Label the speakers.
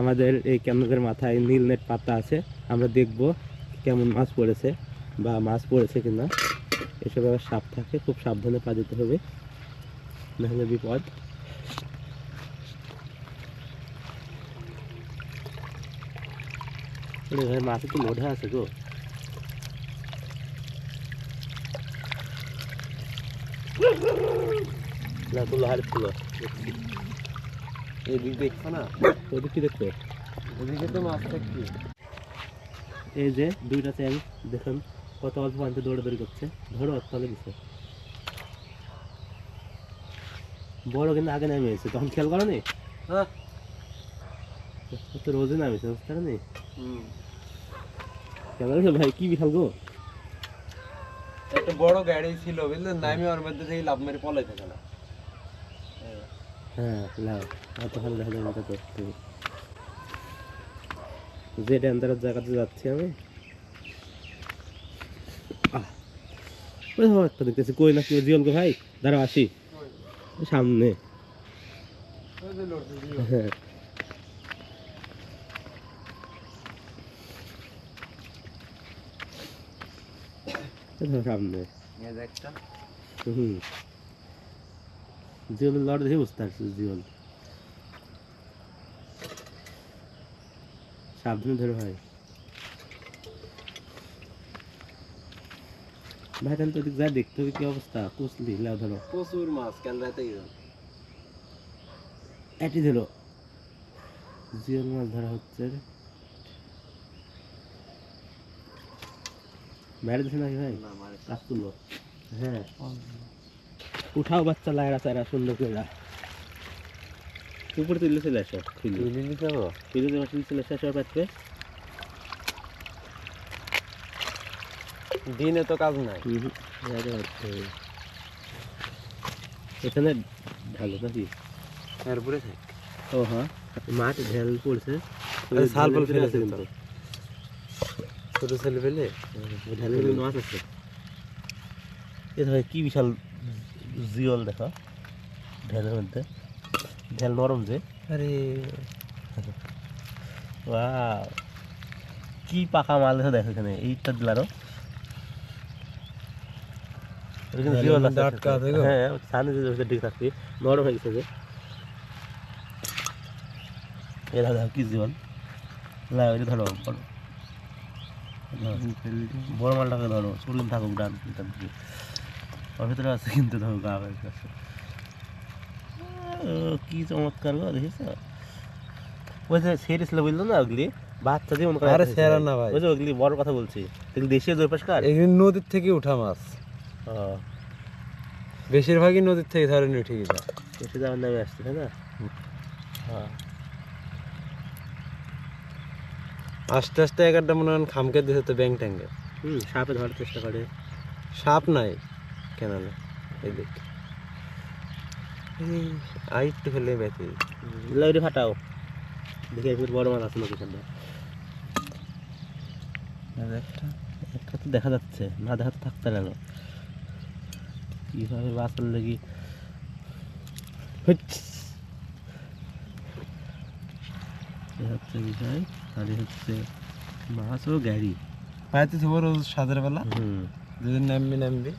Speaker 1: আমাদের এই ক্যামেরার মাথায় নীল নেট পাতা আছে। আমরা দেখব কেমন মাছ পড়েছে বা মাছ পড়েছে কিনা। এসব আবার সাপ থাকে, খুব সাবধানে পা দিতে হবে। নাহলে বিপদ। ভাই মাছে তো আছে গো? না, তো লোহার ছিল
Speaker 2: এদিক দেখছ না?
Speaker 1: ওদিক কি দেখছ
Speaker 2: ওদিকে তো মাছ থাকবে
Speaker 1: এই যে দুইটা চ্যাং দেখুন কত অল্প পানিতে দৌড়াদৌড়ি করছে। ধরো তলে দিছে। বড় কিন্তু আগে নামে এসেছে তখন খেয়াল করো নি?
Speaker 2: হ্যাঁ।
Speaker 1: তো রোজে নামেছে বুঝতে পারো নি? খেয়াল করো ভাই কি বিশাল গো।
Speaker 2: একটা বড় গাড়ি ছিল বুঝলেন? নামি ওর মধ্যে থেকে লাভ মেরে পলাইতে গেল
Speaker 1: হ্যাঁ লাও এত ভালো দেখা যায় এটা করতে যে ড্যান্সারের জায়গাতে যাচ্ছি আমি। আহ, ধরো একটা দেখতেছি কই না কি জিয়ল গো ভাই দাঁড়াও আসি। সামনে। হ্যাঁ। সামনে। হুম। জিওল লড় দেখে বুঝতে পারছি জিওল সাবধানে ধরে ভাই। ভাই তাহলে তো যা দেখতে হবে কি অবস্থা। কুচলি লাও ধরো।
Speaker 2: প্রচুর মাছ কেন রাতে
Speaker 1: এটি ধরো। জিওল মাছ ধরা হচ্ছে। ভাই? কাজ তুলো হ্যাঁ। উঠাও বাচ্চা লাইরা চাইরা সুন্দর করে উপরে তুললে চলে আসো তুলে চলে আসো পাচ্ছে
Speaker 2: দিনে তো কাজ নাই।
Speaker 1: এখানে ঢালো নাকি?
Speaker 2: এরপরে থাক।
Speaker 1: ও হ্যাঁ। মাঠ ঢেল পড়ছে।
Speaker 2: আরে শাল বল ফেলে
Speaker 1: আছে কিন্তু।
Speaker 2: ছোট ছেলে পেলে?
Speaker 1: ভিতরে মাছ আছে। এ ধর কি বিশাল জিওল দেখো। ঢেলের মধ্যে। ঢেল নরম যে।
Speaker 2: আরে।
Speaker 1: কি পাকা মাল আছে দেখো এখানে এইটা দিলারও? হ্যাঁ সামনে যে ঠিক থাকবে নরম হয়ে গেছে যে। এরা দেখো কি জিওল? না ওইটা ধরো বড়। বড় মালটাকে ধরো চলুন থাকুক ডান ওর ভিতরে আছে কিন্তু ধরো গা হয়ে গেছে ও, কি চমৎকার গো দেখিস ওই যে সেরে ছিল বুঝলো না ওগুলি? বাচ্চা যেমন করে
Speaker 2: আরে সেরা না ভাই।
Speaker 1: ওই যে ওগুলি বড় কথা বলছি। এগুলি দেশীয় দুই পাশকার
Speaker 2: এখানে নদীর থেকে উঠা মাছ। বেশিরভাগই নদীর থেকে ধরে ঠিকই যায়।
Speaker 1: এসে যাওয়ার নামে আসছে তাই না? হ্যাঁ।
Speaker 2: আস্তে আস্তে একটা মনে হয় খামকে দিতে তো ব্যাং ট্যাঙ্গে
Speaker 1: হুম সাপে ধরার চেষ্টা করে।
Speaker 2: সাপ নাই। কেন এদিক এই, ফেলে ব্যথি।
Speaker 1: লাইটে ফাটাও। দেখি একটু বড় মাছ আছে সামনে
Speaker 2: একটা
Speaker 1: একটা তো দেখা যাচ্ছে না দেখা তো থাকতে গেল কীভাবে হচ্ছে বিষয় আর হচ্ছে মাছ ও গাড়ি।
Speaker 2: পাইতে থবো রোজ সাদের বেলা।
Speaker 1: হুম।
Speaker 2: যেদিন নামবি নামবি।